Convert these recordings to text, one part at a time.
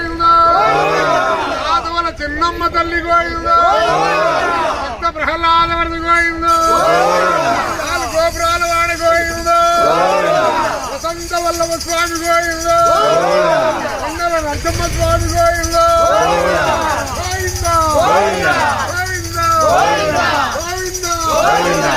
గోయిందో ఆదవల చిన్నమ్మ తల్లి గోయిందో భక్త ప్రహ్లాదవరది గోయిందో నాలుగు గోపురాల వాడ గోయిందో వసంత వల్లభ స్వామి గోయిందో కొండల నరసింహ స్వామి గోయిందో గోయిందో గోయిందో గోయిందో గోయిందో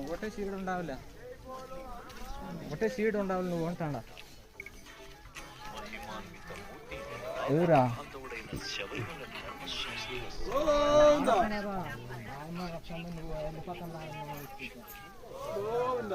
ఒకటే సీడ్ ఉండాలి ఒకటే సీడ్ ఉండాలి నువ్వు అంటాడా ఎవరా గోవింద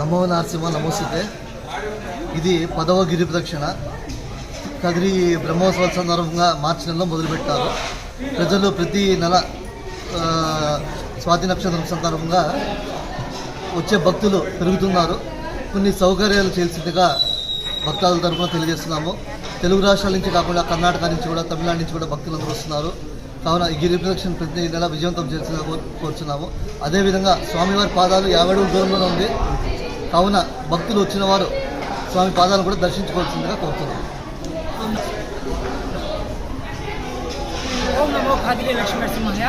నమో నరసింహ నమోసితే ఇది పదవ గిరి ప్రదక్షిణ కదిరి బ్రహ్మోత్సవాల సందర్భంగా మార్చి నెలలో మొదలుపెట్టారు. ప్రజలు ప్రతి నెల స్వాతి నక్షత్రం సందర్భంగా వచ్చే భక్తులు పెరుగుతున్నారు. కొన్ని సౌకర్యాలు చేసిందిగా భక్తాల తరఫున తెలియజేస్తున్నాము. తెలుగు రాష్ట్రాల నుంచి కాకుండా కర్ణాటక నుంచి కూడా తమిళనాడు నుంచి కూడా భక్తులందరూ వస్తున్నారు. కావున ఈ గిరి ప్రదక్షిణ ప్రతి నెల విజయవంతం చేయాల్సిందిగా కోరుచున్నాము. అదేవిధంగా స్వామివారి పాదాలు యాభై అడుగుల దూరంలో ఉంది. కావున భక్తులు వచ్చిన వారు స్వామి పాదాలను కూడా దర్శించుకోవాల్సిందిగా కోరుతున్నాము. ఓం నమో ఖాదిరి లక్ష్మీ నరసింహయ్య.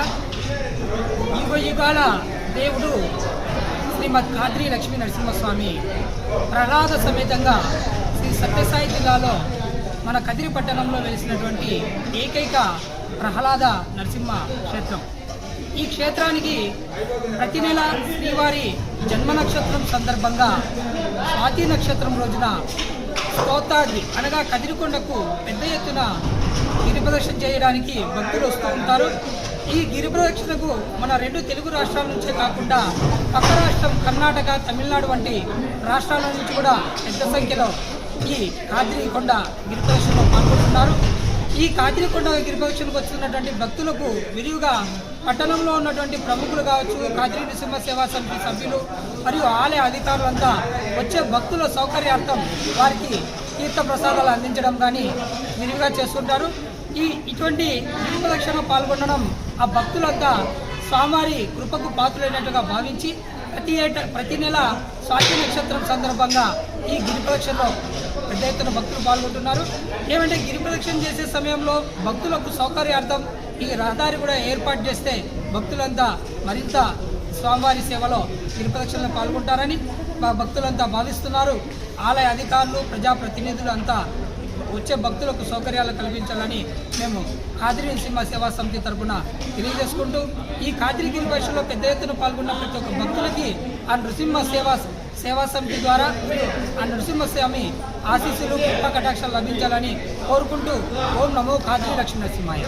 యుగ యుగాల దేవుడు శ్రీమద్ కాద్రి లక్ష్మీ నరసింహస్వామి ప్రహ్లాద సమేతంగా శ్రీ సత్యసాయి జిల్లాలో మన కదిరి పట్టణంలో వెలిసినటువంటి ఏకైక ప్రహ్లాద నరసింహ క్షేత్రం. ఈ క్షేత్రానికి ప్రతి నెల శ్రీవారి జన్మ నక్షత్రం సందర్భంగా స్వాతి నక్షత్రం రోజున స్తోత్రాద్రి అనగా కదిరికొండకు పెద్ద ఎత్తున గిరిప్రదక్షిణ చేయడానికి భక్తులు వస్తూ ఉంటారు. ఈ గిరిప్రదక్షిణకు మన రెండు తెలుగు రాష్ట్రాల నుంచే కాకుండా పక్క రాష్ట్రం కర్ణాటక తమిళనాడు వంటి రాష్ట్రాల నుంచి కూడా పెద్ద సంఖ్యలో ఈ కాదిరికొండ గిరిప్రదక్షిణలో పాల్గొంటున్నారు. ఈ కాదిరికొండ గిరిపక్షులకు వచ్చినటువంటి వస్తున్నటువంటి భక్తులకు విరివిగా పట్టణంలో ఉన్నటువంటి ప్రముఖులు కావచ్చు కాద్రి నృసింహ సేవా సమితి సభ్యులు మరియు ఆలయ అధికారులంతా వచ్చే భక్తుల సౌకర్యార్థం వారికి తీర్థ ప్రసాదాలు అందించడం కానీ విరివిగా చేస్తుంటారు. ఈ ఇటువంటి ప్రదక్షిణ పాల్గొనడం ఆ భక్తులంతా స్వామివారి కృపకు పాత్రులైనట్టుగా భావించి ప్రతి ఏటా ప్రతి నెల స్వాతి నక్షత్రం సందర్భంగా ఈ గిరి ప్రదక్షిణలో పెద్ద ఎత్తున భక్తులు పాల్గొంటున్నారు. ఏమంటే గిరి ప్రదక్షిణ చేసే సమయంలో భక్తులకు సౌకర్యార్థం ఈ రహదారి కూడా ఏర్పాటు చేస్తే భక్తులంతా మరింత స్వామివారి సేవలో గిరి ప్రదక్షిణలో పాల్గొంటారని మా భక్తులంతా భావిస్తున్నారు. ఆలయ అధికారులు ప్రజాప్రతినిధులు అంతా వచ్చే భక్తులకు సౌకర్యాలు కల్పించాలని మేము కాదిరి నరసింహ సేవా సమితి తరఫున తెలియజేసుకుంటూ ఈ కాదిరిగిరి గిరి పెద్ద ఎత్తున పాల్గొన్న ప్రతి ఒక్క భక్తులకి ఆ నృసింహ సేవా సేవా సమితి ద్వారా ఆ నృసింహస్వామి ఆశీస్సులు కృప కటాక్షాలు లభించాలని కోరుకుంటూ ఓం నమో కాదిరి లక్ష్మీ నరసింహాయ.